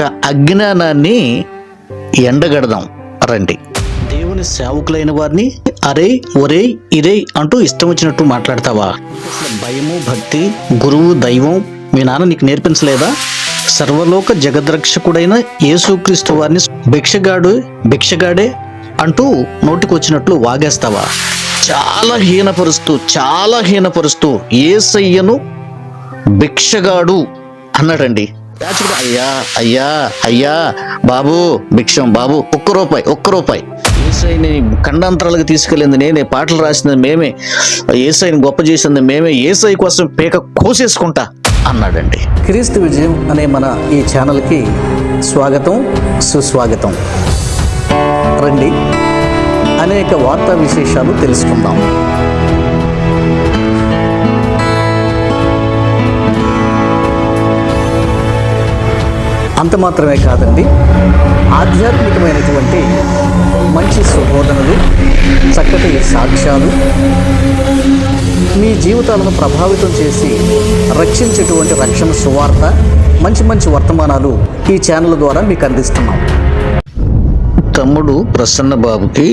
యొక్క అజ్ఞానాన్ని ఎండగడదాం. రండి. దేవుని సేవకులైన వారిని అరే ఒరే ఇరే అంటూ ఇష్టం వచ్చినట్టు మాట్లాడతావా? భయము భక్తి గురువు దైవం మీ నాన్న నీకు నేర్పించలేదా? సర్వలోక జగద్రక్షకుడైన యేసుక్రీస్తు వారిని భిక్షగాడు భిక్షగాడే అంటూ నోటికొచ్చినట్లు వాగేస్తావా? చాలా హీనపరుస్తూ చాలా హీనపరుస్తూ ఏసయ్యను భిక్షగాడు అన్నాడండి. యాచకుడు. అయ్యా అయ్యా అయ్యా బాబు భిక్షం బాబు ఒక్క రూపాయి ఒక్క రూపాయి. ఏసైని ఖండాంతరాలకు తీసుకెళ్ళింది నేనే పాటలు రాసింది మేమే ఏసైని గొప్ప చేసింది మేమే ఏసై కోసం పేక కోసేసుకుంటా అన్నాడండి. క్రీస్తు విజయం అనే మన ఈ ఛానల్కి స్వాగతం సుస్వాగతం. రండి అనేక వార్తా విశేషాలు తెలుసుకుందాం. అంత మాత్రమే కాదండి. ఆధ్యాత్మికమైనటువంటి మంచి సుబోధనలు చక్కటి సాక్ష్యాలు మీ జీవితాలను ప్రభావితం చేసి రక్షించేటువంటి రక్షణ సువార్త మంచి మంచి వర్తమానాలు ఈ ఛానల్ ద్వారా మీకు అందిస్తున్నాం. తమ్ముడు ప్రసన్న బాబుకి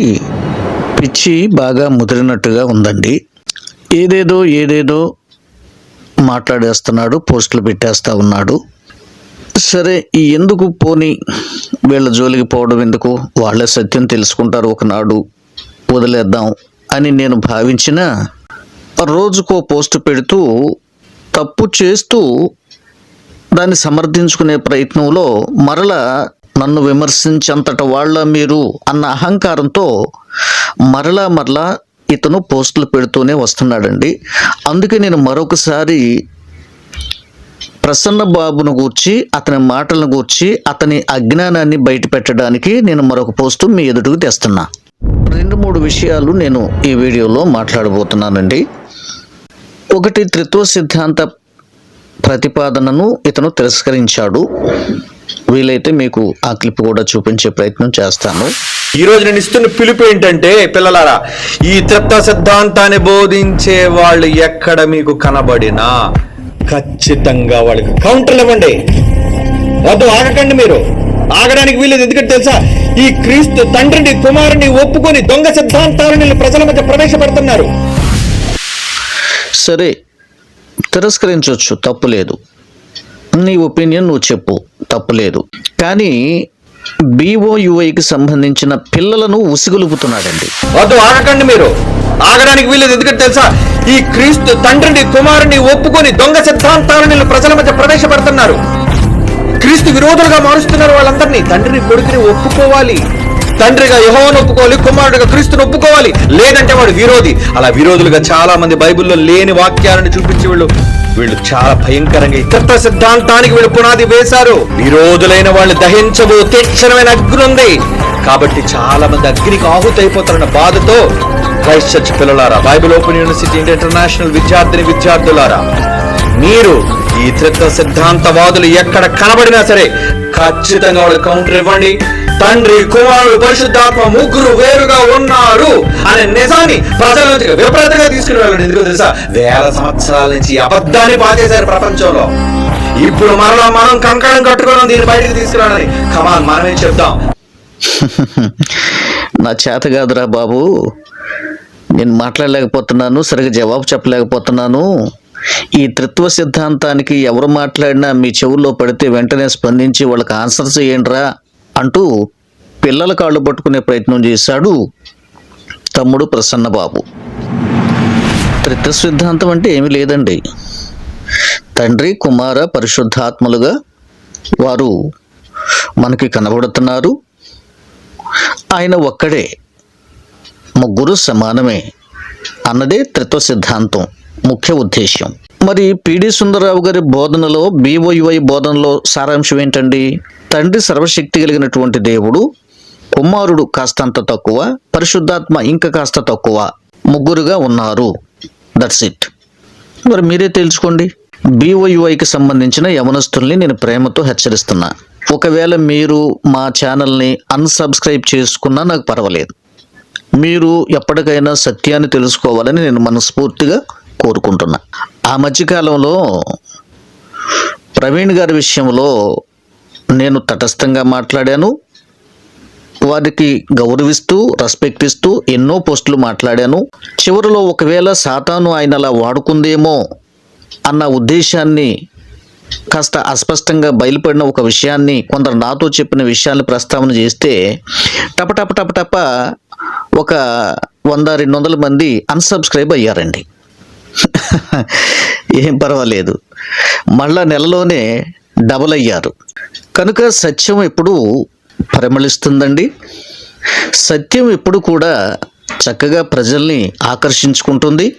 పిచ్చి బాగా ముదిరినట్టుగా ఉందండి. ఏదేదో ఏదేదో మాట్లాడేస్తున్నాడు పోస్టులు పెట్టేస్తా ఉన్నాడు. సరే ఈ ఎందుకు పోని? వీళ్ళ జోలికి పోవడం ఎందుకు? వాళ్ళే సత్యం తెలుసుకుంటారు ఒకనాడు. వదిలేద్దాం అని నేను భావించిన రోజుకో పోస్ట్ పెడుతూ తప్పు చేస్తూ దాన్ని సమర్థించుకునే ప్రయత్నంలో మరలా నన్ను విమర్శించేంతట వాళ్ళ మీరు అన్న అహంకారంతో మరలా మరలా ఇతను పోస్టులు పెడుతూనే వస్తున్నాడండి. అందుకే నేను మరొకసారి ప్రసన్న బాబును గూర్చి అతని మాటలను గూర్చి అతని అజ్ఞానాన్ని బయట పెట్టడానికి నేను మరొక పోస్టు మీ ఎదుటికి తెస్తున్నా. రెండు మూడు విషయాలు నేను ఈ వీడియోలో మాట్లాడబోతున్నానండి. ఒకటి త్రిత్వ సిద్ధాంత ప్రతిపాదనను ఇతను తిరస్కరించాడు. వీలైతే మీకు ఆ క్లిప్ కూడా చూపించే ప్రయత్నం చేస్తాను. ఈ రోజు నేను ఇస్తున్న పిలుపు ఏంటంటే పిల్లలారా ఈ త్రిత్వ సిద్ధాంతాన్ని బోధించే వాళ్ళు ఎక్కడ మీకు కనబడినా ఖచ్చితంగా వాళ్ళకి కౌంటర్లు ఇవ్వండి. వద్దు ఆగకండి మీరు. ఆగడానికి వీలేదు ఎందుకంటే తెలుసా ఈ క్రీస్తు తండ్రిని కుమారుని ఒప్పుకొని దొంగ సిద్ధాంతాలను ప్రజల మధ్య ప్రవేశపెడుతున్నారు. సరే తిరస్కరించవచ్చు తప్పులేదు నీ ఒపీనియన్ నువ్వు చెప్పు. తప్పులేదు కానీ బీఓయుఐకి సంబంధించిన పిల్లలను ఉసిగొలుపుతున్నాడండి. వద్దు ఆగకండి మీరు. ఆగడానికి వీలేదు ఎందుకంటే తెలుసా ఈ క్రీస్తు తండ్రిని కుమారుని ఒప్పుకొని దొంగ సిద్ధాంతాలను ప్రజల మధ్య ప్రవేశపెడుతున్నారు. క్రీస్తు విరోధులుగా మారుస్తున్నారు వాళ్ళందరినీ. తండ్రిని కొడుకుని ఒప్పుకోవాలి. తండ్రిగా యెహోవాను ఒప్పుకోవాలి కుమారుడిగా క్రీస్తుని ఒప్పుకోవాలి. లేదంటే వాడు విరోధి. అలా విరోధులుగా చాలా మంది బైబిల్లో లేని వాక్యాలను చూపించి వీళ్ళు వీళ్ళు చాలా భయంకరంగా ఇతర సిద్ధాంతానికి వీళ్ళు పునాది వేశారు. విరోధులైన వాళ్ళు దహించబో తీక్షణమైన అగ్ని ఉంది. కాబట్టి చాలా మంది అగ్నికి ఆహుతైపోతారన్న బాధతో క్రైస్ట్ చర్చ్ పిల్లలారా బైబిల్ ఓపెన్ యూనివర్సిటీ ఇంటర్నేషనల్ విద్యార్థిని విద్యార్థులారా మీరు ఈ త్రిత్వ సిద్ధాంతవాదులు ఎక్కడ కనబడినా సరే ఖచ్చితంగా వాళ్ళు కౌంటర్ ఇవ్వండి. తండ్రి కుమారుడు పరిశుద్ధాత్మ ముగ్గురు వేరుగా ఉన్నారు అనే నిజాన్ని ప్రజల నుంచి విపరీతంగా తీసుకుని వెళ్ళండి. ఎందుకు తెలుసా? వేల సంవత్సరాల నుంచి అబద్ధాన్ని పాచేశారు ప్రపంచంలో. ఇప్పుడు మరలా మనం కంకణం కట్టుకోవడం దీన్ని బయటికి తీసుకురాలని కమాన్ మనమే చెప్దాం. నా చేత కాదురా బాబు. నేను మాట్లాడలేకపోతున్నాను సరిగ్గా జవాబు చెప్పలేకపోతున్నాను. ఈ త్రిత్వ సిద్ధాంతానికి ఎవరు మాట్లాడినా మీ చెవుల్లో పడితే వెంటనే స్పందించి వాళ్ళకి ఆన్సర్ ఏంట్రా అంటూ పిల్లల కాళ్ళు పట్టుకునే ప్రయత్నం చేశాడు తమ్ముడు ప్రసన్నబాబు. త్రిత్వ సిద్ధాంతం అంటే ఏమీ లేదండి. తండ్రి కుమార పరిశుద్ధాత్మలుగా వారు మనకి కనబడుతున్నారు. ఆయన ఒక్కడే ముగ్గురు సమానమే అన్నదే త్రిత్వ సిద్ధాంతం. ముఖ్య ఉద్దేశ్యం. మరి పిడి సుందరరావు గారి బోధనలో బీఓయుఐ బోధనలో సారాంశం ఏంటండి? తండ్రి సర్వశక్తి కలిగినటువంటి దేవుడు కుమారుడు కాస్తంత తక్కువ పరిశుద్ధాత్మ ఇంకా కాస్త తక్కువ ముగ్గురుగా ఉన్నారు. దట్స్ ఇట్ మరి మీరే తెలుసుకోండి. బీఓయుఐకి సంబంధించిన యవనస్తుల్ని నేను ప్రేమతో హెచ్చరిస్తున్నా. ఒకవేళ మీరు మా ఛానల్ని అన్సబ్స్క్రైబ్ చేసుకున్నా నాకు పర్వాలేదు. మీరు ఎప్పటికైనా సత్యాన్ని తెలుసుకోవాలని నేను మనస్ఫూర్తిగా కోరుకుంటున్నా. ఆ మధ్యకాలంలో ప్రవీణ్ గారి విషయంలో నేను తటస్థంగా మాట్లాడాను. వారికి గౌరవిస్తూ రెస్పెక్ట్ ఇస్తూ ఎన్నో పోస్టులు మాట్లాడాను. చివరిలో ఒకవేళ సాతాను ఆయన అలా వాడుకుందేమో అన్న ఉద్దేశాన్ని కాస్త అస్పష్టంగా బయలుపడిన ఒక విషయాన్ని కొందరు నాతో చెప్పిన విషయాన్ని ప్రస్తావన చేస్తే టప టప టప టప ఒక వంద రెండు వందల మంది అన్సబ్స్క్రైబ్ అయ్యారండి. ఏం పర్వాలేదు. మళ్ళా నెలలోనే డబల్ అయ్యారు. కనుక సత్యం ఎప్పుడు పరిమళిస్తుందండి. సత్యం ఎప్పుడు కూడా చక్కగా ప్రజల్ని ఆకర్షించుకుంటుంది.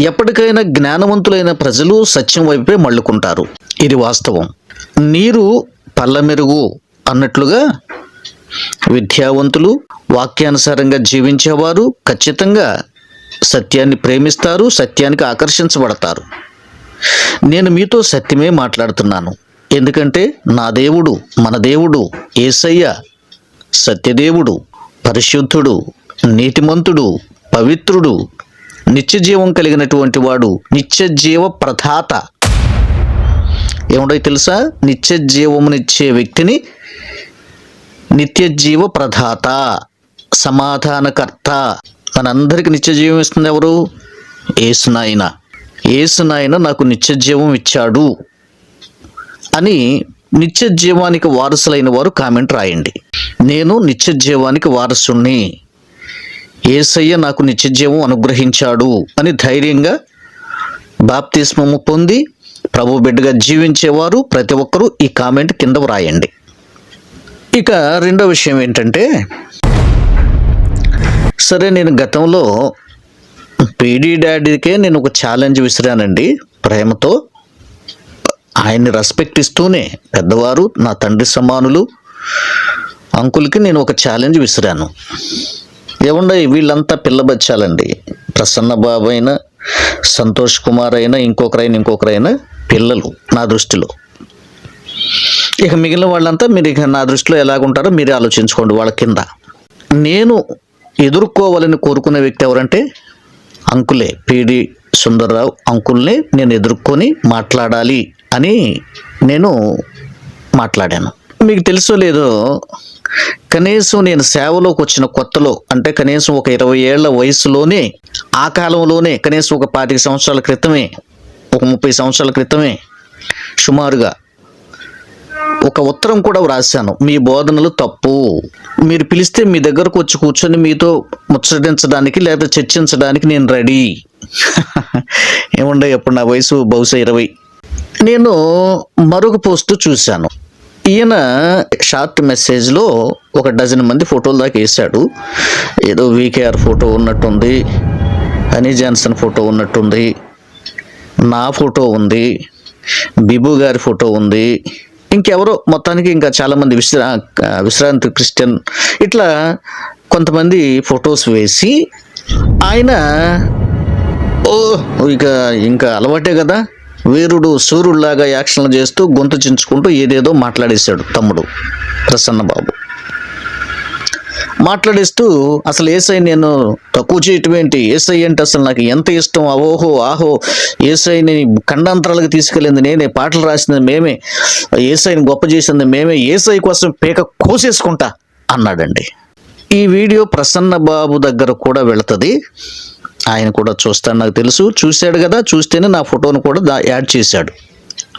ఎప్పటికైనా జ్ఞానవంతులైన ప్రజలు సత్యం వైపే మళ్ళుకుంటారు. ఇది వాస్తవం. నీరు పల్లమెరుగు అన్నట్లుగా విద్యావంతులు వాక్యానుసారంగా జీవించేవారు ఖచ్చితంగా సత్యాన్ని ప్రేమిస్తారు సత్యానికి ఆకర్షించబడతారు. నేను మీతో సత్యమే మాట్లాడుతున్నాను. ఎందుకంటే నా దేవుడు మన దేవుడు ఏసయ్య సత్యదేవుడు పరిశుద్ధుడు నీతిమంతుడు పవిత్రుడు నిత్య జీవం కలిగినటువంటి వాడు నిత్య జీవ ప్రధాత. ఏముండో తెలుసా? నిత్యజీవమునిచ్చే వ్యక్తిని నిత్యజీవ ప్రధాత సమాధానకర్త. మనందరికి నిత్య జీవం ఇస్తుంది ఎవరు? ఏసునాయన ఏసునాయన నాకు నిత్య జీవం ఇచ్చాడు అని నిత్య జీవానికి వారసులైన వారు కామెంట్ రాయండి. నేను నిత్య జీవానికి వారసుణ్ణి. ఏసయ్య నాకు నిత్య జీవం అనుగ్రహించాడు అని ధైర్యంగా బాప్తిస్మము పొంది ప్రభు బిడ్డగా జీవించేవారు ప్రతి ఒక్కరూ ఈ కామెంట్ కింద వ్రాయండి. ఇక రెండో విషయం ఏంటంటే సరే నేను గతంలో పీడీ డాడీకే నేను ఒక ఛాలెంజ్ విసిరానండి ప్రేమతో. ఆయన్ని రెస్పెక్ట్ ఇస్తూనే పెద్దవారు నా తండ్రి సమానులు అంకుల్కి నేను ఒక ఛాలెంజ్ విసిరాను. ఏముండ వీళ్ళంతా పిల్లబచ్చాలండి ప్రసన్న బాబు అయినా సంతోష్ కుమార్ అయినా ఇంకొకరైనా ఇంకొకరైనా పిల్లలు నా దృష్టిలో. ఇక మిగిలిన వాళ్ళంతా మీరు ఇక నా దృష్టిలో ఎలాగుంటారో మీరే ఆలోచించుకోండి వాళ్ళ కింద. నేను ఎదుర్కోవాలని కోరుకున్న వ్యక్తి ఎవరంటే అంకులే పీడి సుందర్రావు. అంకుల్ని నేను ఎదుర్కొని మాట్లాడాలి అని నేను మాట్లాడాను. మీకు తెలుసో లేదో కనీసం నేను సేవలోకి వచ్చిన కొత్తలో అంటే కనీసం ఒక ఇరవై ఏళ్ళ వయసులోనే ఆ కాలంలోనే కనీసం ఒక పాతిక సంవత్సరాల క్రితమే ఒక ముప్పై సంవత్సరాల క్రితమే సుమారుగా ఒక ఉత్తరం కూడా వ్రాశాను. మీ బోధనలు తప్పు. మీరు పిలిస్తే మీ దగ్గరకు వచ్చి కూర్చొని మీతో ముచ్చటించడానికి లేదా చర్చించడానికి నేను రెడీ. ఏముండే అప్పుడు నా వయసు బహుశా ఇరవై. నేను మరొక పోస్టు చూశాను. ఈయన షార్ట్ మెసేజ్లో ఒక డజన్ మంది ఫోటోలు దాకా వేశాడు. ఏదో వీకేఆర్ ఫోటో ఉన్నట్టుంది హనీ జాన్సన్ ఫోటో ఉన్నట్టుంది నా ఫోటో ఉంది బిబు గారి ఫోటో ఉంది ఇంకెవరో మొత్తానికి ఇంకా చాలామంది విశ్రా విశ్రాంతి క్రిస్టియన్. ఇట్లా కొంతమంది ఫొటోస్ వేసి ఆయన ఓ ఇక ఇంకా అలవాటే కదా. వీరుడు సూర్యుడిలాగా యాక్షన్లు చేస్తూ గొంతు చించుకుంటూ ఏదేదో మాట్లాడేశాడు తమ్ముడు ప్రసన్నబాబు. మాట్లాడిస్తూ అసలు ఏసై నేను తక్కువ చేయటం ఏసై అంటే అసలు నాకు ఎంత ఇష్టం? అవోహో ఆహో ఏసైని ఖండాంతరాలకు తీసుకెళ్ళింది నేనే పాటలు రాసింది మేమే ఏసైని గొప్ప చేసింది మేమే ఏసై కోసం పేక కోసేసుకుంటా అన్నాడండి. ఈ వీడియో ప్రసన్న బాబు దగ్గర కూడా వెళుతుంది. ఆయన కూడా చూస్తాడు నాకు తెలుసు. చూశాడు కదా చూస్తేనే నా ఫోటోను కూడా దా- యాడ్ చేశాడు.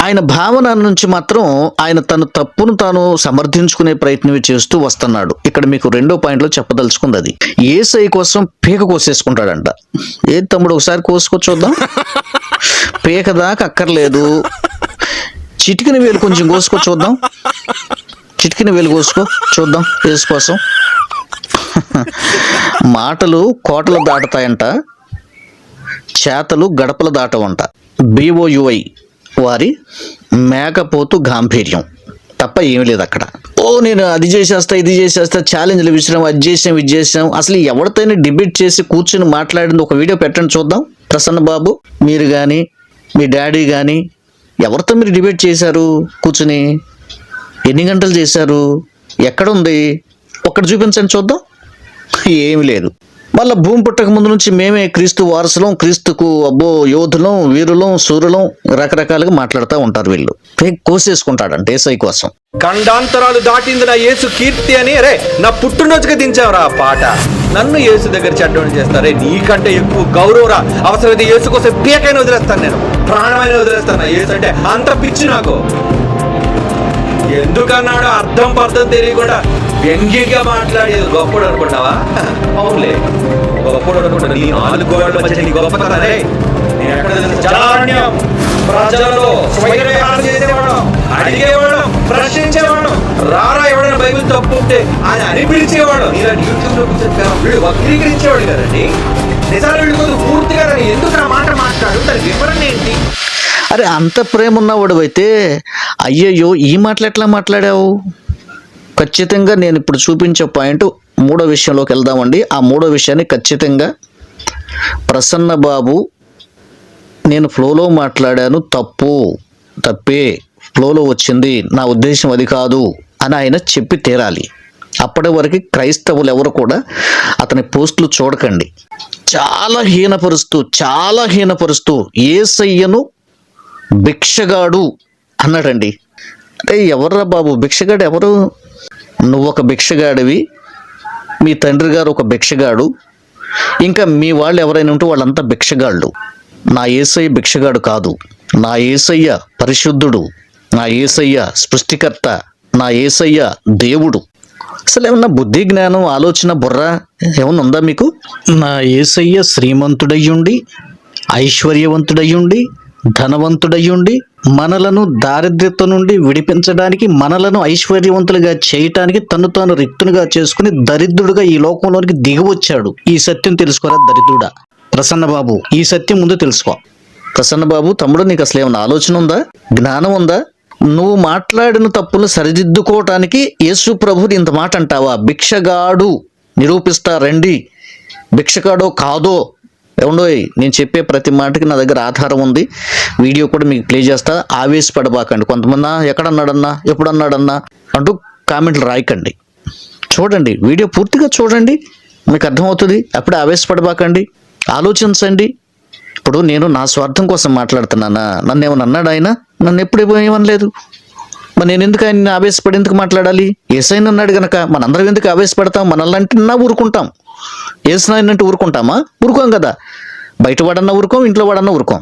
ఆయన భావన నుంచి మాత్రం ఆయన తన తప్పును తాను సమర్థించుకునే ప్రయత్నమే చేస్తూ వస్తున్నాడు. ఇక్కడ మీకు రెండో పాయింట్లో చెప్పదలుచుకుంది అది. ఏసై కోసం పీక కోసేసుకుంటాడంట. ఏ తమ్ముడు ఒకసారి కోసుకో చూద్దాం. పీక దాకా అక్కర్లేదు. చిటికిన వేలు కొంచెం కోసుకో చూద్దాం. చిటికిన వేలు కోసుకో చూద్దాం ఏసు కోసం. మాటలు కోటలు దాటుతాయంట. చేతలు గడపలు దాటవంట. బిఓయుఐ వారి మేకపోతు గాంభీర్యం. తప్ప ఏమీ లేదు అక్కడ. ఓ నేను అది చేసేస్తా ఇది చేసేస్తా ఛాలెంజ్లు విసిరాం అది చేసాం ఇది చేసాం. అసలు ఎవరితోనే డిబేట్ చేసి కూర్చుని మాట్లాడింది ఒక వీడియో పెట్టండి చూద్దాం. ప్రసన్న బాబు మీరు కానీ మీ డాడీ కానీ ఎవరితో మీరు డిబేట్ చేశారు కూర్చుని? ఎన్ని గంటలు చేశారు? ఎక్కడ ఉంది? ఒక్కటి చూపించండి చూద్దాం. ఏమి లేదు. మళ్ళీ భూమి పుట్టక ముందు నుంచి మేమే క్రీస్తు వారసులం క్రీస్తుకు అబ్బో యోధులం వీరులం సూర్యులం రకరకాలుగా మాట్లాడుతూ ఉంటారు వీళ్ళు. ఏ కోసేసుకుంటాడంట ఏసై కోసం. ఖండాంతరాలు దాటింది నా యేసు కీర్తి అని అరే నా పుట్టినరోజుకి దించావురా ఆ పాట. నన్ను యేసు దగ్గర చెడ్డం చేస్తారే నీకంటే ఎక్కువ గౌరవరా అవసరమైతే యేసు కోసం పీకైనా వదిలేస్తాను నేను. ప్రాణమైన వదిలేస్తాను యేసు అంటే అంత పిచ్చి నాకు. ఎందుకన్నాడు అర్థం పర్థం తెలియకుండా వ్యంగ్యంగా మాట్లాడేది గొప్పడు అనుకుంటావా? అవునులే. గొప్పడు అనుకుంటా నీ నాలుగు గోడల మధ్య నీ కదరే నేను ఎక్కడ తెలుసు? జలారణ్యం ప్రజలలో స్వైరవిహారం చేసేవాడు అడిగేవాడు ప్రశ్నించేవాడు రారా ఎవడైనా బైబిల్ తప్పు ఉంటే ఆయన అని పిలిచేవాడు. ఇలా యూట్యూబ్లో కూర్చొని వీడు వక్రీకరించేవాడు కదండి. నిజాలు వీడి కొంచెం పూర్తిగా దాన్ని ఎందుకు ఆ మాట మాట్లాడు? దాని వివరణ ఏంటి? అరే అంత ప్రేమ ఉన్నవాడు అయితే అయ్యయ్యో ఈ మాటలు ఎట్లా మాట్లాడావు? ఖచ్చితంగా నేను ఇప్పుడు చూపించే పాయింట్ మూడో విషయంలోకి వెళ్దామండి. ఆ మూడో విషయాన్ని ఖచ్చితంగా ప్రసన్న బాబు నేను ఫ్లోలో మాట్లాడాను తప్పు తప్పే ఫ్లోలో వచ్చింది నా ఉద్దేశం అది కాదు అని ఆయన చెప్పి తీరాలి. అప్పటి వరకు క్రైస్తవులు ఎవరు కూడా అతని పోస్టులు చూడకండి. చాలా హీనపరుస్తూ చాలా హీనపరుస్తూ ఏసయ్యను భిక్షగాడు అన్నాడండి. అంటే ఎవర్రా బాబు? భిక్షగాడు ఎవరు? నువ్వు ఒక భిక్షగాడివి మీ తండ్రి గారు ఒక భిక్షగాడు ఇంకా మీ వాళ్ళు ఎవరైనా ఉంటే వాళ్ళంతా భిక్షగాళ్ళు. నా ఏసయ్య భిక్షగాడు కాదు. నా ఏసయ్య పరిశుద్ధుడు. నా ఏసయ్య సృష్టికర్త. నా ఏసయ్య దేవుడు. అసలు ఏమన్నా బుద్ధి జ్ఞానం ఆలోచన బుర్ర ఏమన్నా ఉందా మీకు? నా ఏసయ్య శ్రీమంతుడయ్యుండి ఐశ్వర్యవంతుడయ్యుండి ధనవంతుడయ్యుండి మనలను దారిద్ర్యత నుండి విడిపించడానికి మనలను ఐశ్వర్యవంతులుగా చేయటానికి తను తాను రిక్తునిగా చేసుకుని దరిద్రుడుగా ఈ లోకంలోనికి దిగివచ్చాడు ఈ సత్యం తెలుసుకోరా దరిద్రుడా? ప్రసన్నబాబు ఈ సత్యం ముందు తెలుసుకో. ప్రసన్నబాబు తమ్ముడు నీకు అసలు ఏమైనా ఆలోచన ఉందా? జ్ఞానం ఉందా? నువ్వు మాట్లాడిన తప్పులు సరిదిద్దుకోవటానికి యేసు ప్రభుని ఇంత మాట అంటావా? భిక్షగాడు నిరూపిస్తా రండి. భిక్షగాడో కాదో ఏమండోయ్ నేను చెప్పే ప్రతి మాటకి నా దగ్గర ఆధారం ఉంది. వీడియో కూడా మీకు ప్లే చేస్తా. ఆవేశపడబాకండి. కొంతమంది ఎక్కడన్నాడన్నా? ఎప్పుడన్నాడన్నా? అంటూ కామెంట్లు రాయకండి. చూడండి. వీడియో పూర్తిగా చూడండి. మీకు అర్థమవుతుంది. అప్పుడే ఆవేశపడబాకండి. ఆలోచించండి. ఇప్పుడు నేను నా స్వార్థం కోసం మాట్లాడుతున్నానా? నన్ను ఏమన్నా అన్నాడు ఆయన? నన్ను ఎప్పుడు ఏమనలేదు మరి నేను ఎందుకు ఆయన ఆవేశపడి ఎందుకు మాట్లాడాలి? ఏసైనా అన్నాడు గనక మనందరం ఎందుకు ఆవేశపడతాం? మనల్ని అంటే ఊరుకుంటాం. ఏసునాయనంటే ఊరుకుంటామా? ఊరుకోం కదా. బయట వాడన్నా ఊరుకోం ఇంట్లో వాడన్నా ఊరుకోం.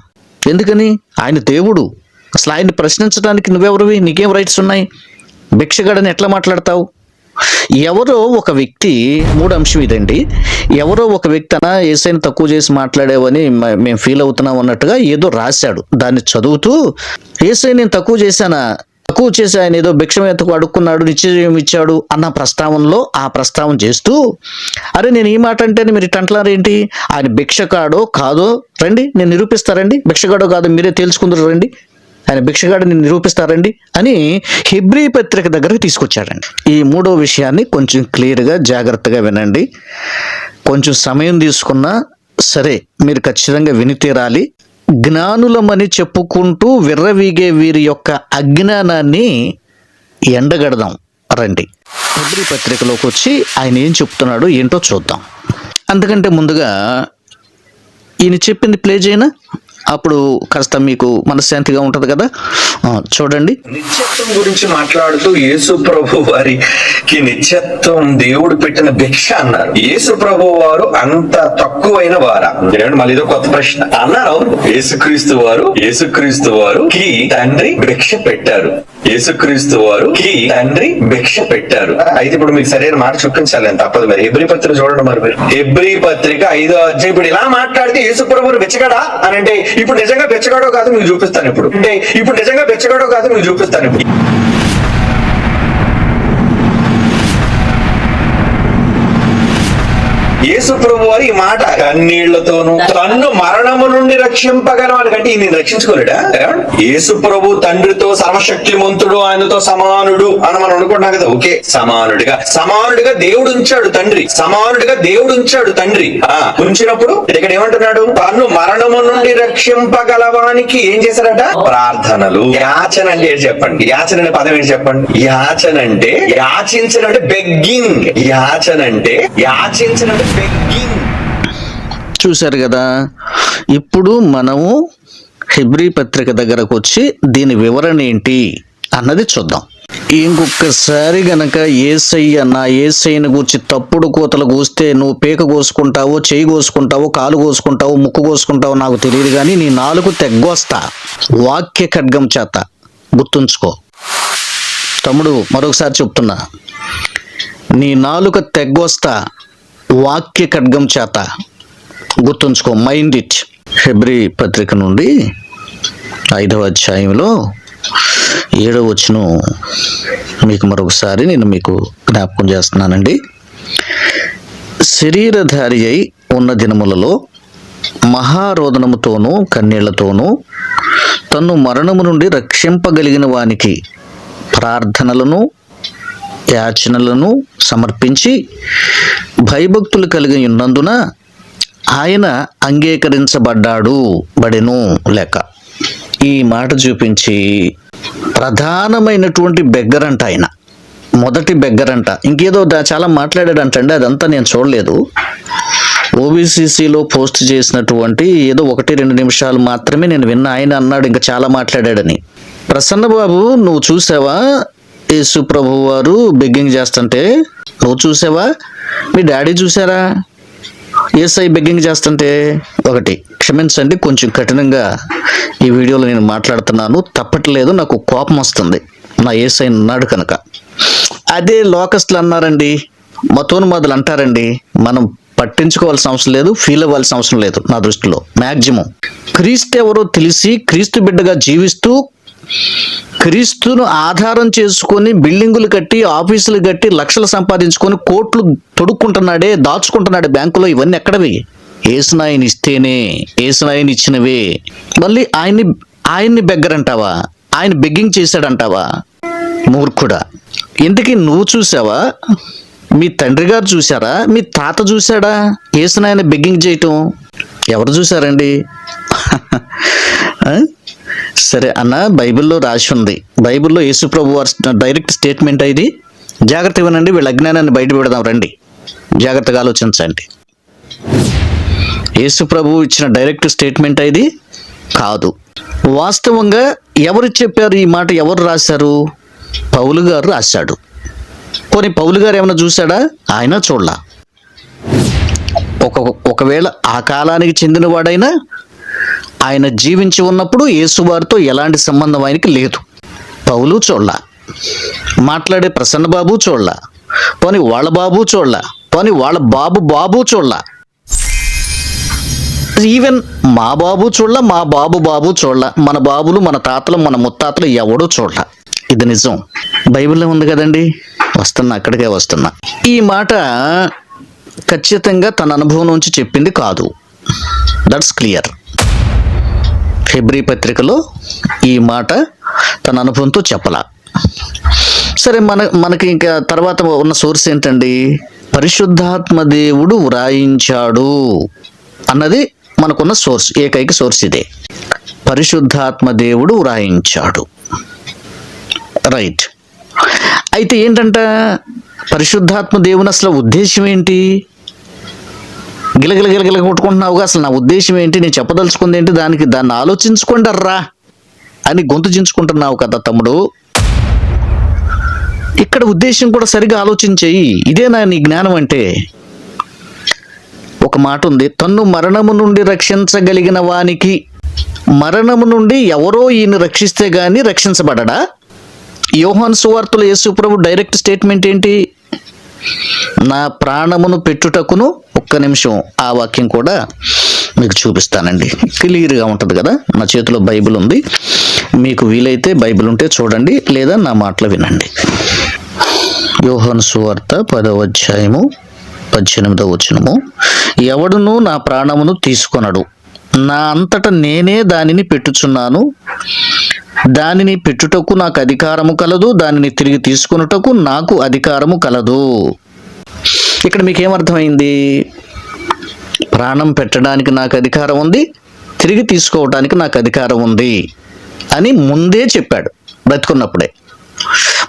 ఎందుకని? ఆయన దేవుడు. అసలు ఆయన్ని ప్రశ్నించడానికి నువ్వెవరివి? నీకేం రైట్స్ ఉన్నాయి? భిక్షగాడని ఎట్లా మాట్లాడతావు? ఎవరో ఒక వ్యక్తి మూడు అంశం ఇదండి. ఎవరో ఒక వ్యక్తి అన ఏసైని తక్కువ చేసి మాట్లాడేవని మేము ఫీల్ అవుతున్నాం అన్నట్టుగా ఏదో రాశాడు. దాన్ని చదువుతూ ఏసై నేను తక్కువ చేశానా? తక్కువ చేసి ఆయన ఏదో భిక్షం అడుక్కున్నాడు నిశ్చయం ఇచ్చాడు అన్న ప్రస్తావనలో ఆ ప్రస్తావన చేస్తూ అరే నేను ఈ మాట అంటేనే మీరు ఇట్ ఏంటి ఆయన భిక్షకాడో కాదో? రండి నేను నిరూపిస్తారండి భిక్షగాడో కాదో మీరే తేల్చుకుందరు రండి. ఆయన భిక్షగాడిని నిరూపిస్తారండి అని హెబ్రీ పత్రిక దగ్గరకు తీసుకొచ్చాడండి. ఈ మూడో విషయాన్ని కొంచెం క్లియర్గా జాగ్రత్తగా వినండి. కొంచెం సమయం తీసుకున్నా సరే మీరు ఖచ్చితంగా విని తీరాలి. జ్ఞానులమని చెప్పుకుంటూ విర్రవీగే వీరి యొక్క అజ్ఞానాన్ని ఎండగడదాం. రండి. హెబ్రీ పత్రికలోకి వచ్చి ఆయన ఏం చెప్తున్నాడో ఏంటో చూద్దాం. అందుకంటే ముందుగా ఈయన చెప్పింది ప్లే చేయనా? అప్పుడు కాస్త మీకు మనశ్శాంతిగా ఉంటుంది కదా? చూడండి. నిత్యత్వం గురించి మాట్లాడుతూ యేసు ప్రభు వారికి నిత్యత్వం దేవుడు పెట్టిన భిక్ష అన్నారు. యేసు ప్రభు వారు అంత తక్కువైన వారా? మళ్ళీ ఇదో కొత్త ప్రశ్న. అన్నారు అవును. యేసుక్రీస్తు వారు యేసుక్రీస్తు వారు కి తండ్రి భిక్ష పెట్టారు. యేసుక్రీస్తు వారు కి తండ్రి భిక్ష పెట్టారు. అయితే ఇప్పుడు మీకు సరైన మాట చూపించాలి తప్పదు మరి. హెబ్రి పత్రిక చూడండి మరి మీరు. హెబ్రి పత్రిక ఐదో అధ్యాయం ఇప్పుడు ఇలా మాట్లాడితే యేసు ప్రభు బెచ్చగాడా అని అంటే ఇప్పుడు నిజంగా బెచ్చగాడో కాదు మీకు చూపిస్తాను ఇప్పుడు. అంటే ఇప్పుడు నిజంగా బెచ్చగాడో కాదు మీకు చూపిస్తాను ఇప్పుడు. యేసు ప్రభు వారి ఈ మాట కన్నీళ్ళతోను తన్ను మరణము నుండి రక్షింపగలవాడు అంటే ఈయన రక్షించుకోలేడా? యేసు ప్రభు తండ్రితో సర్వశక్తిమంతుడు ఆయనతో సమానుడు అని మనం అనుకుంటున్నాం కదా. ఓకే సమానుడిగా. సమానుడిగా దేవుడు ఉంచాడు తండ్రి. సమానుడిగా దేవుడు ఉంచాడు తండ్రి. ఆ ఉంచినప్పుడు ఇక్కడ ఏమంటున్నాడు? తన్ను మరణము నుండి రక్షింపగలవానికి ఏం చేశాడట? ప్రార్థనలు. యాచన అంటే చెప్పండి? యాచన అనే పదం ఏంటి చెప్పండి? యాచన అంటే యాచించడం అంటే బెగ్గింగ్ యాచన అంటే యాచించడం అంటే చూశారు కదా? ఇప్పుడు మనము హెబ్రీ పత్రిక దగ్గరకు వచ్చి దీని వివరణ ఏంటి అన్నది చూద్దాం. ఇంకొకసారి గనక ఏసయ్య నా ఏసయ్యని గురించి తప్పుడు కోతలు కూస్తే నువ్వు పీక కోసుకుంటావో చేయి కోసుకుంటావో కాలు కోసుకుంటావో ముక్కు కోసుకుంటావో నాకు తెలియదు కానీ నీ నాలుగు తెగ్గొస్తా. వాక్య ఖడ్గం చేత. గుర్తుంచుకో. తమ్ముడు మరొకసారి చెప్తున్నా. నీ నాలుక తెగ్గొస్తా. వాక్య ఖడ్గం చేత గుర్తుంచుకో మైండ్ ఇట్ ఫిబ్రి పత్రిక నుండి ఐదవ అధ్యాయంలో ఏడవ వచ్చును మీకు మరొకసారి నేను మీకు జ్ఞాపకం చేస్తున్నానండి. శరీరధారి అయి ఉన్న దినములలో మహారోదనముతోనూ కన్నీళ్ళతోనూ తన్ను మరణము నుండి రక్షింపగలిగిన వానికి ప్రార్థనలను యాచనలను సమర్పించి భయభక్తులు కలిగి ఉన్నందున ఆయన అంగీకరించబడ్డాడు బడెను లెక్క ఈ మాట చూపించి ప్రధానమైనటువంటి బెగ్గరంట ఆయన. మొదటి బెగ్గరంట. ఇంకేదో దా- చాలా మాట్లాడాడంటండి అదంతా నేను చూడలేదు. ఓబీసీసీలో పోస్ట్ చేసినటువంటి ఏదో ఒకటి రెండు నిమిషాలు మాత్రమే నేను విన్నా. ఆయన అన్నాడు ఇంకా చాలా మాట్లాడాడని. ప్రసన్నబాబు నువ్వు చూసావా? యేసు ప్రభు వారు బెగ్గింగ్ చేస్తుంటే నువ్వు చూసావా? మీ డాడీ చూసారా? ఏసఐ బెగ్గింగ్ చేస్తుంటే ఒకటి క్షమించండి కొంచెం కఠినంగా ఈ వీడియోలో నేను మాట్లాడుతున్నాను తప్పట్లేదు నాకు కోపం వస్తుంది. నా ఏసఐ ఉన్నాడు కనుక. అదే లోకస్ట్లు అన్నారండి మతోన్మాదులు అంటారండి మనం పట్టించుకోవాల్సిన అవసరం లేదు ఫీల్ అవ్వాల్సిన అవసరం లేదు నా దృష్టిలో మ్యాక్సిమం క్రీస్తు ఎవరో తెలిసి క్రీస్తు బిడ్డగా జీవిస్తూ క్రీస్తును ఆధారం చేసుకొని బిల్డింగులు కట్టి ఆఫీసులు కట్టి లక్షలు సంపాదించుకొని కోట్లు తొడుక్కుంటున్నాడే దాచుకుంటున్నాడే బ్యాంకులో ఇవన్నీ ఎక్కడవి? ఏసునాయని ఇస్తేనే ఏసునాయని ఇచ్చినవే. మళ్ళీ ఆయన్ని ఆయన్ని బెగ్గరంటావా? ఆయన బెగ్గింగ్ చేశాడంటావా? మూర్ఖుడా. ఇంతకీ నువ్వు చూసావా మీ తండ్రి గారు చూసారా మీ తాత చూసాడా ఏసునాయన బెగ్గింగ్ చేయటం? ఎవరు చూసారండి సరే అన్న బైబిల్లో రాసి ఉంది. బైబిల్లో యేసుప్రభు వారి డైరెక్ట్ స్టేట్మెంట్ ఇది. జాగ్రత్త ఇవ్వనండి వీళ్ళ అజ్ఞానాన్ని బయట పెడదాం రండి. జాగ్రత్తగా ఆలోచించండి. యేసుప్రభు ఇచ్చిన డైరెక్ట్ స్టేట్మెంట్ ఇది కాదు. వాస్తవంగా ఎవరు చెప్పారు ఈ మాట ఎవరు రాశారు? పౌలు గారు రాశాడు. పోనీ పౌలు గారు ఏమైనా చూశాడా? ఆయన చూడలా. ఒక ఒకవేళ ఆ కాలానికి చెందినవాడైనా ఆయన జీవించి ఉన్నప్పుడు యేసువారితో ఎలాంటి సంబంధం ఆయనకి లేదు. పౌలు చూడలా మాట్లాడే ప్రసన్న బాబు చూడలా పోనీ వాళ్ళ బాబు చూడలా పోనీ వాళ్ళ బాబు బాబు చూడలా ఈవెన్ మా బాబు చూడలా మా బాబు బాబు చూడలా మన బాబులు మన తాతలు మన ముత్తాతలు ఎవడో చూడలా ఇది నిజం. బైబిల్లో ఉంది కదండి. వస్తున్నా అక్కడికే వస్తున్నా. ఈ మాట ఖచ్చితంగా తన అనుభవం నుంచి చెప్పింది కాదు. దట్స్ క్లియర్ ఫిబ్రి పత్రికలో ఈ మాట తన అనుభవంతో చెప్పలా. సరే మన మనకి ఇంకా తర్వాత ఉన్న సోర్స్ ఏంటండి? పరిశుద్ధాత్మ దేవుడు వ్రాయించాడు అన్నది మనకున్న సోర్స్ ఏకైక సోర్స్ ఇదే. పరిశుద్ధాత్మ దేవుడు వ్రాయించాడు. రైట్ అయితే ఏంటంట? పరిశుద్ధాత్మ దేవుని అసలు ఉద్దేశం ఏంటి? గిలగిల గిలగిల కొట్టుకుంటున్నావుగా? అసలు నా ఉద్దేశం ఏంటి? నేను చెప్పదలుచుకుంది ఏంటి? దానికి దాన్ని ఆలోచించుకోండి అని గొంతు చించుకుంటున్నావు కదా తమ్ముడు. ఇక్కడ ఉద్దేశం కూడా సరిగా ఆలోచించేయి. ఇదేనా నీ జ్ఞానం అంటే? ఒక మాట ఉంది తన్ను మరణము నుండి రక్షించగలిగిన వానికి మరణము నుండి ఎవరో ఈయన రక్షిస్తే గాని రక్షించబడడా? యోహాన్ సువార్తలు యేసుప్రభు డైరెక్ట్ స్టేట్మెంట్ ఏంటి? నా ప్రాణమును పెట్టుటకును ఒక్క నిమిషం ఆ వాక్యం కూడా మీకు చూపిస్తానండి. క్లియర్గా ఉంటుంది కదా? నా చేతిలో బైబిల్ ఉంది. మీకు వీలైతే బైబిల్ ఉంటే చూడండి లేదా నా మాటలు వినండి. యోహన్ సువార్త పదవ అధ్యాయము పద్దెనిమిదవ వచనము. ఎవడును నా ప్రాణమును తీసుకొనడు. నా అంతట నేనే దానిని పెట్టుచున్నాను. దానిని పెట్టుటకు నాకు అధికారము కలదు దానిని తిరిగి తీసుకునుటకు నాకు అధికారము కలదు. ఇక్కడ మీకు ఏమర్థమైంది ప్రాణం పెట్టడానికి నాకు అధికారం ఉంది తిరిగి తీసుకోవడానికి నాకు అధికారం ఉంది అని ముందే చెప్పాడు బ్రతుకున్నప్పుడే.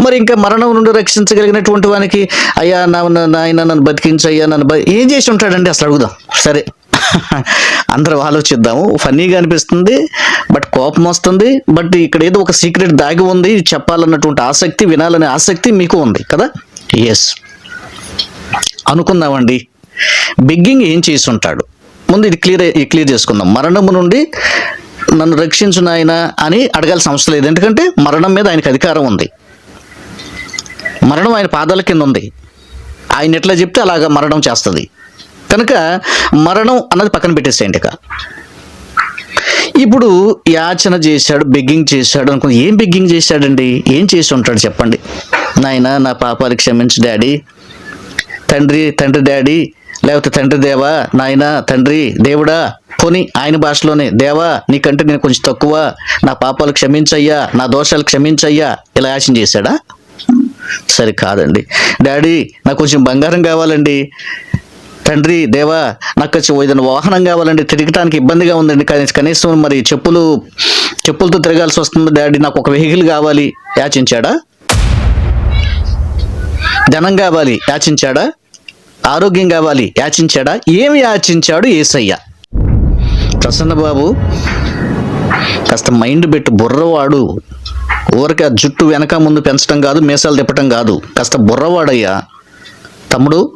మరి ఇంకా మరణం నుండి రక్షించగలిగినటువంటి వానికి అయ్యా నా నా- నాయన నన్ను బతికించయ్యా నన్ను బ- ఏం చేసి ఉంటాడండి అసలు అడుగుదాం. సరే. అందరూ ఆలోచిద్దాము. ఫన్నీగా అనిపిస్తుంది బట్ కోపం వస్తుంది. బట్ ఇక్కడ ఏదో ఒక సీక్రెట్ దాగి ఉంది. చెప్పాలన్నటువంటి ఆసక్తి వినాలనే ఆసక్తి మీకు ఉంది కదా? ఎస్ అనుకుందామండి. బిగ్గింగ్ ఏం చేసి ఉంటాడు ముందు ఇది క్లియర్ క్లియర్ చేసుకుందాం. మరణము నుండి నన్ను రక్షించు నాయన అని అడగాల్సిన అవసరం లేదు. ఎందుకంటే మరణం మీద ఆయనకు అధికారం ఉంది. మరణం ఆయన పాదాల కింద ఉంది. ఆయన ఎట్లా చెప్తే అలాగా మరణం చేస్తుంది. కనుక మరణం అన్నది పక్కన పెట్టేసేయండి ఇక. ఇప్పుడు యాచన చేశాడు బెగ్గింగ్ చేశాడు అనుకుని ఏం బెగ్గింగ్ చేశాడండి? ఏం చేసి ఉంటాడు చెప్పండి. నాయన నా పాపాలు క్షమించు డాడీ. తండ్రి తండ్రి డాడీ లేకపోతే తండ్రి దేవా నాయన తండ్రి దేవుడా పోని ఆయన భాషలోనే దేవా నీకంటే నేను కొంచెం తక్కువ నా పాపాలు క్షమించయ్యా నా దోషాలు క్షమించయ్యా ఇలా యాచన చేశాడా? సరే కాదండి. డాడీ నాకు కొంచెం బంగారం కావాలండి. తండ్రి దేవా నాకు ఏదైనా వాహనం కావాలండి తిరగటానికి ఇబ్బందిగా ఉందండి. కానీ కనీసం మరి చెప్పులు చెప్పులతో తిరగాల్సి వస్తుంది. డాడీ నాకు ఒక వెహికల్ కావాలి. యాచించాడా? ధనం కావాలి. యాచించాడా? ఆరోగ్యం కావాలి. యాచించాడా? ఏమి యాచించాడు ఏసయ్య? ప్రసన్న బాబు కాస్త మైండ్ పెట్టి బుర్రవాడు. ఊరికే ఆ జుట్టు వెనక ముందు పెంచడం కాదు మీసాలు తిప్పటం కాదు. కాస్త బుర్రవాడయ్యా. తమ్ముడు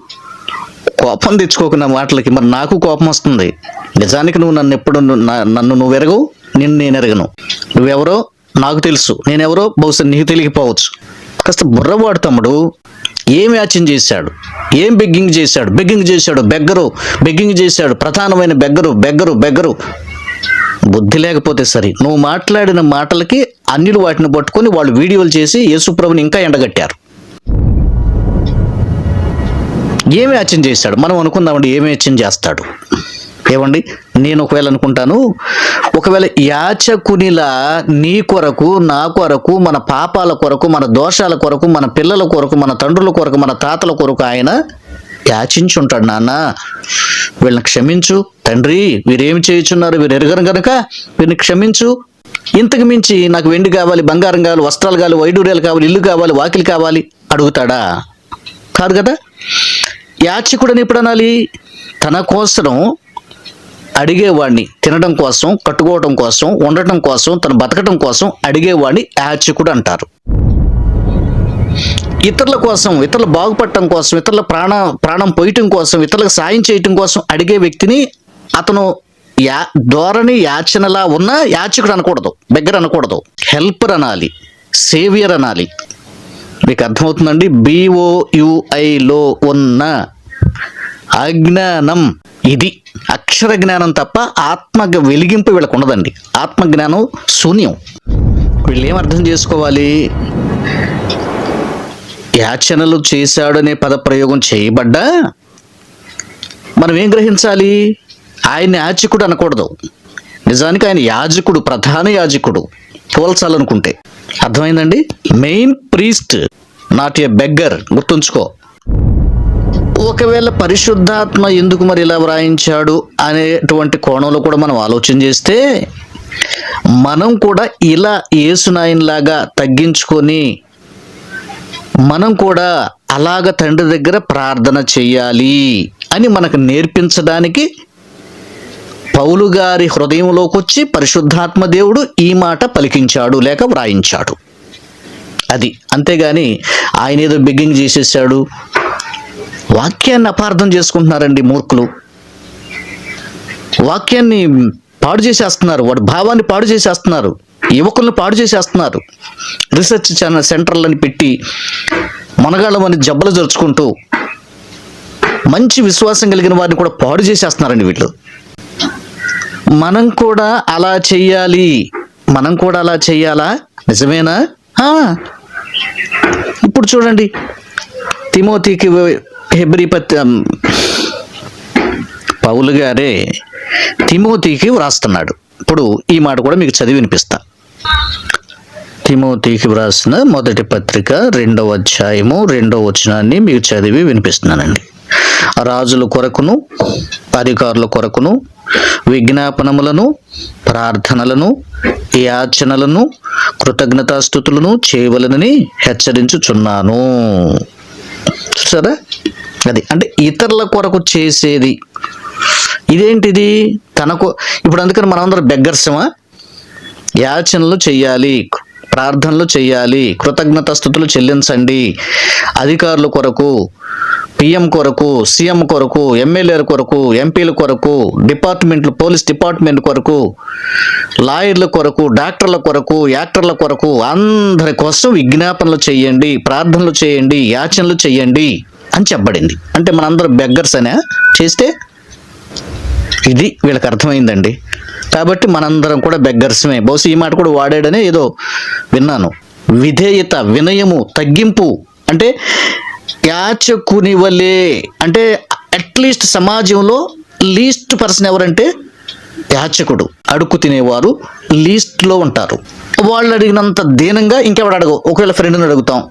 కోపం తెచ్చుకోకున్న మాటలకి మరి నాకు కోపం వస్తుంది. నిజానికి నువ్వు నన్ను ఎప్పుడు నా- నన్ను నువ్వు ఎరగవు నిన్ను నేను ఎరగను. నువ్వెవరో నాకు తెలుసు నేనెవరో బహుశా నీకు తెలియకపోవచ్చు. కాస్త బుర్రవాడు తమ్ముడు ఏం యాచం చేశాడు ఏం బెగ్గింగ్ చేశాడు బెగ్గింగ్ చేశాడు బెగ్గరు బెగ్గింగ్ చేశాడు ప్రధానమైన బెగ్గరు బెగ్గరు బెగ్గరు బుద్ధి లేకపోతే సరే నువ్వు మాట్లాడిన మాటలకి అన్నిలు వాటిని పట్టుకొని వాళ్ళు వీడియోలు చేసి యేసుప్రభుని ఇంకా ఎండగట్టారు. ఏమి అచ్చం చేస్తాడు? మనం అనుకుందామండి ఏమి అచ్చం చేస్తాడు? ఏమండి? నేను ఒకవేళ అనుకుంటాను ఒకవేళ యాచకునిలా నీ కొరకు నా కొరకు మన పాపాల కొరకు మన దోషాల కొరకు మన పిల్లల కొరకు మన తండ్రుల కొరకు మన తాతల కొరకు ఆయన యాచించుంటాడు నాన్న. వీళ్ళని క్షమించు. తండ్రి వీరేమి చేయుచున్నారు? వీరు ఎరగరు కనుక వీరిని క్షమించు. ఇంతకు మించి నాకు వెండి కావాలి బంగారం కావాలి వస్త్రాలు కావాలి వైడూర్యాలు కావాలి ఇల్లు కావాలి వాకిలి కావాలి అడుగుతాడా? కాదు కదా? యాచకుడని ఎప్పుడు అనాలి తన కోసం అడిగేవాడిని తినడం కోసం కట్టుకోవడం కోసం ఉండటం కోసం తను బతకడం కోసం అడిగేవాడిని యాచకుడు అంటారు ఇతరుల కోసం ఇతరులు బాగుపడటం కోసం ఇతరుల ప్రాణ ప్రాణం పోయటం కోసం ఇతరులకు సాయం చేయటం కోసం అడిగే వ్యక్తిని అతను యా ధోరణి యాచనలా ఉన్న యాచకుడు అనకూడదు దగ్గర అనకూడదు. హెల్పర్ అనాలి సేవియర్ అనాలి. మీకు అర్థమవుతుందండి? బిఓయుఐలో ఉన్న అజ్ఞానం. ఇది అక్షర జ్ఞానం తప్ప ఆత్మ వెలిగింపు వీళ్ళకు ఉండదండి. ఆత్మజ్ఞానం శూన్యం. వీళ్ళు ఏం అర్థం చేసుకోవాలి? యాచనలు చేశాడనే పదప్రయోగం చేయబడ్డా? మనం ఏం గ్రహించాలి? ఆయన యాచకుడు అనకూడదు. నిజానికి ఆయన యాజకుడు ప్రధాన యాజకుడు. పోల్చాలనుకుంటే అర్థమైందండి? Main priest not a beggar గుర్తుంచుకో. ఒకవేళ పరిశుద్ధాత్మ ఎందుకు మరి ఇలా వ్రాయించాడు అనేటువంటి కోణంలో కూడా మనం ఆలోచన చేస్తే మనం కూడా ఇలా ఏసునాయన్లాగా తగ్గించుకొని మనం కూడా అలాగ తండ్రి దగ్గర ప్రార్థన చేయాలి అని మనకు నేర్పించడానికి పౌలు గారి హృదయంలోకి వచ్చి పరిశుద్ధాత్మ దేవుడు ఈ మాట పలికించాడు లేక వ్రాయించాడు. అది అంతేగాని ఆయన ఏదో బిగ్గింగ్ చేసేసాడు. వాక్యాన్ని అపార్థం చేసుకుంటున్నారండి మూర్ఖులు. వాక్యాన్ని పాడు చేసేస్తున్నారు వాడి భావాన్ని పాడు చేసేస్తున్నారు యువకులను పాడు చేసేస్తున్నారు. రీసెర్చ్ ఛానల్ సెంటర్లని పెట్టి మనగాళ్ళమని జబ్బలు జరుచుకుంటూ మంచి విశ్వాసం కలిగిన వారిని కూడా పాడు చేసేస్తున్నారండి వీళ్ళు. మనం కూడా అలా చెయ్యాలి. మనం కూడా అలా చెయ్యాలా? నిజమేనా? ఇప్పుడు చూడండి. తిమోతికి హెబ్రి పత్రి పౌలు గారే తిమోతికి వ్రాస్తున్నాడు. ఇప్పుడు ఈ మాట కూడా మీకు చదివి వినిపిస్తా. తిమోతికి వ్రాసిన మొదటి పత్రిక రెండవ అధ్యాయము రెండవ వచనాన్ని మీకు చదివి వినిపిస్తున్నానండి. రాజుల కొరకును అధికారుల కొరకును విజ్ఞాపనములను ప్రార్థనలను యాచనలను కృతజ్ఞతాస్థుతులను చేయవలనని హెచ్చరించుచున్నాను. చూసారా? అది అంటే ఇతరుల కొరకు చేసేది. ఇదేంటిది? తనకు ఇప్పుడు అందుకని మనందరం బెగ్గర్సమా? యాచనలు చేయాలి ప్రార్థనలు చేయాలి. కృతజ్ఞత స్థుతులు చెల్లించండి. అధికారుల కొరకు పిఎం కొరకు సీఎం కొరకు ఎమ్మెల్యేల కొరకు ఎంపీల కొరకు డిపార్ట్మెంట్లు పోలీస్ డిపార్ట్మెంట్ కొరకు లాయర్ల కొరకు డాక్టర్ల కొరకు యాక్టర్ల కొరకు అందరి కోసం విజ్ఞాపనలు చేయండి. ప్రార్థనలు చేయండి. యాచనలు చేయండి అని చెప్పబడింది. అంటే మనందరం బెగ్గర్స్ అనే చేస్తే ఇది వీళ్ళకి అర్థమైందండి. కాబట్టి మనందరం కూడా బెగ్గర్సమే. బహుశా ఈ మాట కూడా వాడాడనే ఏదో విన్నాను. విధేయత వినయము తగ్గింపు అంటే యాచకుని వలే అంటే అట్లీస్ట్ సమాజంలో లీస్ట్ పర్సన్ ఎవరంటే యాచకుడు. అడుక్కు తినేవారు లీస్ట్లో ఉంటారు. వాళ్ళు అడిగినంత దీనంగా ఇంకెవడు అడగవు. ఒకవేళ ఫ్రెండ్ని అడుగుతాం.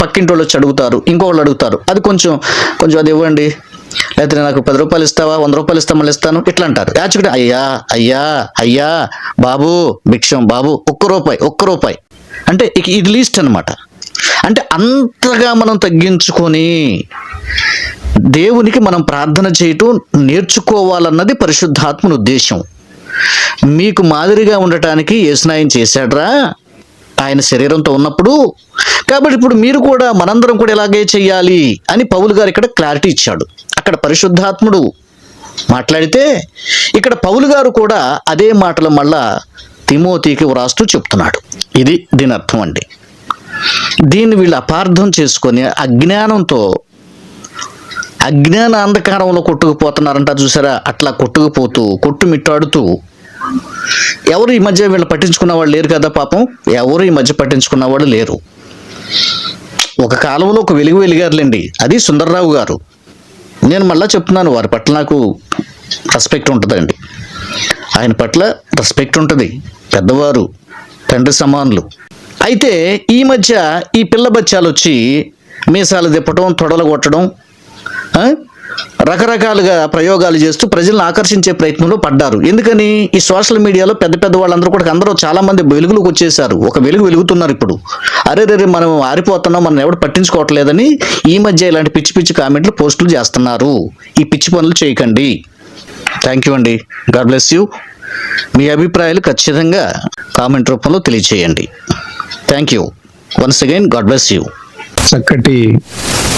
పక్కింటి వాళ్ళు వచ్చి అడుగుతారు. ఇంకోళ్ళు అడుగుతారు. అది కొంచెం కొంచెం అది ఇవ్వండి. లేకపోతే నాకు పది రూపాయలు ఇస్తావా? వంద రూపాయలు ఇస్తా మళ్ళీ ఇస్తాను. ఇట్లా అంటారు యాచకుడు అయ్యా అయ్యా అయ్యా బాబు భిక్షం బాబు ఒక్క రూపాయి ఒక్క రూపాయి. అంటే ఇక ఇది లీస్ట్ అనమాట అంటే అంతగా మనం తగ్గించుకొని దేవునికి మనం ప్రార్థన చేయటం నేర్చుకోవాలన్నది పరిశుద్ధాత్మని ఉద్దేశం. మీకు మాదిరిగా ఉండటానికి యేసునాయం చేశాడ్రా? ఆయన శరీరంతో ఉన్నప్పుడు. కాబట్టి ఇప్పుడు మీరు కూడా మనందరం కూడా ఇలాగే చెయ్యాలి అని పౌలు గారు ఇక్కడ క్లారిటీ ఇచ్చాడు. అక్కడ పరిశుద్ధాత్ముడు మాట్లాడితే ఇక్కడ పౌలు గారు కూడా అదే మాటలు మళ్ళా తిమోతికి వ్రాస్తూ చెప్తున్నాడు. ఇది దీని అర్థం అండి. దీన్ని వీళ్ళు అపార్థం చేసుకొని అజ్ఞానంతో అజ్ఞాన అంధకారంలో కొట్టుకుపోతున్నారంట చూసారా? అట్లా కొట్టుకుపోతూ కొట్టుమిట్టాడుతూ. ఎవరు ఈ మధ్య వీళ్ళు పట్టించుకున్న వాళ్ళు లేరు కదా పాపం? ఎవరు ఈ మధ్య పట్టించుకున్న వాళ్ళు లేరు. ఒక కాలంలో ఒక వెలుగు వెలిగారులేండి. అది సుందర్రావు గారు. నేను మళ్ళీ చెప్తున్నాను వారి పట్ల నాకు రెస్పెక్ట్ ఉంటుందండి. ఆయన పట్ల రెస్పెక్ట్ ఉంటుంది పెద్దవారు తండ్రి సమానులు. అయితే ఈ మధ్య ఈ పిల్ల బచ్చాలు వచ్చి మీసాలు తిప్పటం తొడలు కొట్టడం రకరకాలుగా ప్రయోగాలు చేస్తూ ప్రజలను ఆకర్షించే ప్రయత్నంలో పడ్డారు. ఎందుకని? ఈ సోషల్ మీడియాలో పెద్ద పెద్ద వాళ్ళందరూ కూడా అందరూ చాలా మంది వెలుగులోకి వచ్చేసారు ఒక వెలుగు వెలుగుతున్నారు ఇప్పుడు. అరే రే మనం ఆరిపోతున్నాం మనం ఎవడు పట్టించుకోవట్లేదని ఈ మధ్య ఇలాంటి పిచ్చి పిచ్చి కామెంట్లు పోస్టులు చేస్తున్నారు. ఈ పిచ్చి పనులు చేయకండి. థ్యాంక్ యూ అండి. గాడ్ బ్లెస్ యూ మీ అభిప్రాయాలు ఖచ్చితంగా కామెంట్ రూపంలో తెలియచేయండి. Thank you once again God bless you చక్కటి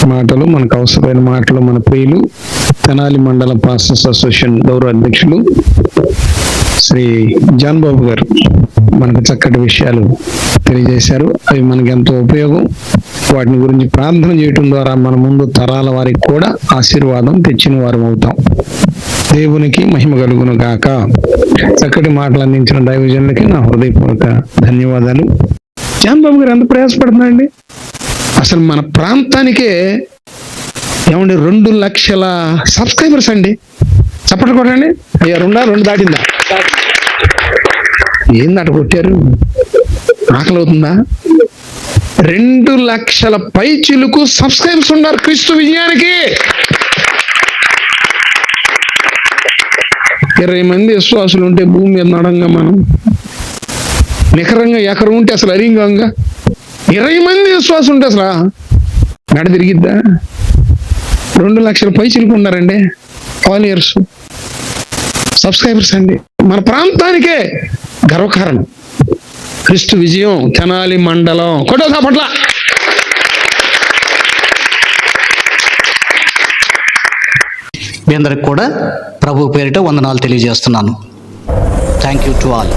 మాటలు మనకు అవసరమైన మాటలు మన ప్రియులు తెనాలి మండల పాస్టర్స్ అసోసియేషన్ గౌరవ అధ్యక్షులు శ్రీ జాన్ బాబు గారు మనకు చక్కటి విషయాలు తెలియజేశారు. అవి మనకి ఎంతో ఉపయోగం. వాటిని గురించి ప్రార్థన చేయటం ద్వారా మన ముందు తరాల వారికి కూడా ఆశీర్వాదం తెచ్చిన వారం అవుతాం. దేవునికి మహిమ కలుగును గాక. చక్కటి మాటలు అందించిన దైవజనులకి నా హృదయపూర్వక ధన్యవాదాలు. జాన్ బాబు గారు ఎంత ప్రయాసపడుతున్నారండి? అసలు మన ప్రాంతానికే ఏమండి రెండు లక్షల సబ్స్క్రైబర్స్ అండి? చప్పట్లు కొట్టండి. అయ్యా రెండా? రెండు దాటిందా? ఏం దాట కొట్టారు ఆకలి అవుతుందా రెండు లక్షల పై చిలుకు సబ్స్క్రైబర్స్ ఉన్నారు క్రీస్తు విజయానికి. ఇరవై మంది విశ్వాసులు ఉంటే భూమి మీద నడంగా మనం. నికరంగా ఎకరం ఉంటే అసలు అరింగంగా ఇరవై మంది విశ్వాసం ఉంటే అసలు నడ తిరిగిద్దా? రెండు లక్షల పై ఉన్నారండి ఫాలోయర్స్ సబ్స్క్రైబర్స్ అండి. మన ప్రాంతానికే గర్వకారణం. క్రిస్తు విజయం తెనాలి మండలం. కొట్టోసా పట్ల. మీ అందరికి కూడా ప్రభు పేరిట వందనాలు తెలియజేస్తున్నాను. Thank you to all